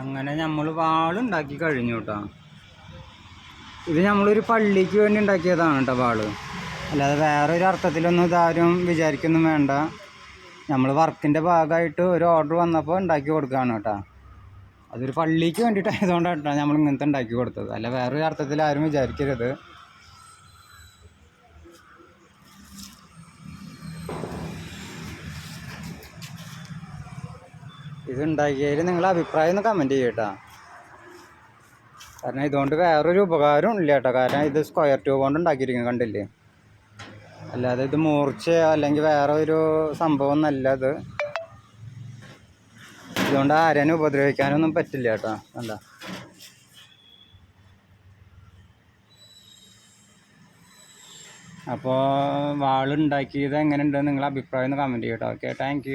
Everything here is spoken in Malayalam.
അങ്ങനെ നമ്മൾ വാളുണ്ടാക്കി കഴിഞ്ഞു കേട്ടോ. ഇത് നമ്മളൊരു പള്ളിക്ക് വേണ്ടി ഉണ്ടാക്കിയതാണ് കേട്ടോ വാൾ. അല്ലാതെ വേറെ ഒരു അർത്ഥത്തിലൊന്നും ഇതാരും വിചാരിക്കൊന്നും വേണ്ട. നമ്മൾ വർക്കിന്റെ ഭാഗമായിട്ട് ഒരു ഓർഡർ വന്നപ്പോൾ ഉണ്ടാക്കി കൊടുക്കുകയാണ് കേട്ടോ. അതൊരു പള്ളിക്ക് വേണ്ടിയിട്ടായതുകൊണ്ടാണ് നമ്മൾ ഇങ്ങനത്തെ ഉണ്ടാക്കി കൊടുത്തത്. അല്ല വേറൊരു അർത്ഥത്തിൽ ആരും വിചാരിക്കരുത്. ഇത് നിങ്ങളുടെ നിങ്ങളെ അഭിപ്രായം ഒന്ന് കമന്റ് ചെയ്യട്ടോ കാരണം ഇതുകൊണ്ട് വേറൊരു ഉപകാരം ഇല്ല കേട്ടോ കാരണം ഇത് സ്ക്വയർ ട്യൂബ് കൊണ്ട് ഉണ്ടാക്കിയിരിക്കുന്നത് കണ്ടില്ലേ? അല്ലാതെ ഇത് മൂർച്ച അല്ലെങ്കിൽ വേറെ ഒരു സംഭവം ഒന്നല്ല ഇത്. ഇതുകൊണ്ട് ആരെയും ഉപദ്രവിക്കാനൊന്നും പറ്റില്ല കേട്ടോ അല്ല അപ്പോൾ വാളുണ്ടാക്കിയത് എങ്ങനെയുണ്ടെന്ന് നിങ്ങളെ അഭിപ്രായം ഒന്ന് കമന്റ് ചെയ്യട്ടോ ഓക്കെ താങ്ക്